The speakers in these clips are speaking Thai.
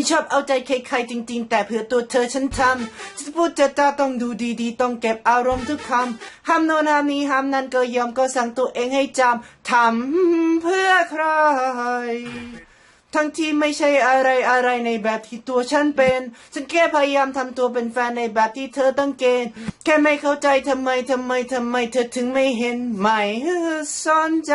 ไม่ชอบเอาใจใครๆจริง ๆ แต่เพื่อตัวเธอฉันทำจะพูดจะจาต้องดูดีๆ ต้องเก็บอารมณ์ทุกคำห้ามโน่นห้ามนี้ห้ามนั้นก็ยอมก็สั่งตัวเองให้จำทำเพื่อใคร ทั้งที่ไม่ใช่อะไรอะไรในแบบที่ตัวฉันเป็น ฉันแค่พยายามทำตัวเป็นแฟนในแบบที่เธอต้องเกณฑ์ แค่ไม่เข้าใจทำไมทำไมทำไมเธอถึงไม่เห็นไม่สนใจ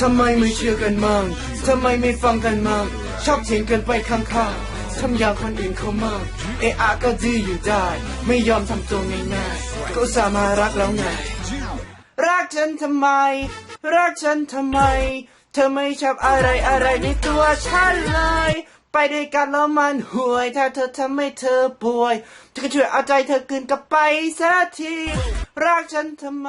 ทำไมไม่เชื่อกันมั่งทำไมไม่ฟังกันมั่งชอบเถียงกันไปข้างๆทำอย่างคนอื่นเขามั่งเอะอะก็ดื้ออยู่ได้ ไม่ยอมทำตัวง่ายๆก็สามารถรักแล้วไง รักฉันทำไม รักฉันทำไม เธอไม่ชอบอะไรอะไรในตัวฉันเลย ไปด้วยกันแล้วมันห่วย ถ้าเธอทำให้เธอป่วยเธอก็ช่วยเอาใจเธอกลืนกลับไปสักที รักฉันทำไม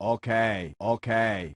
Okay, okay.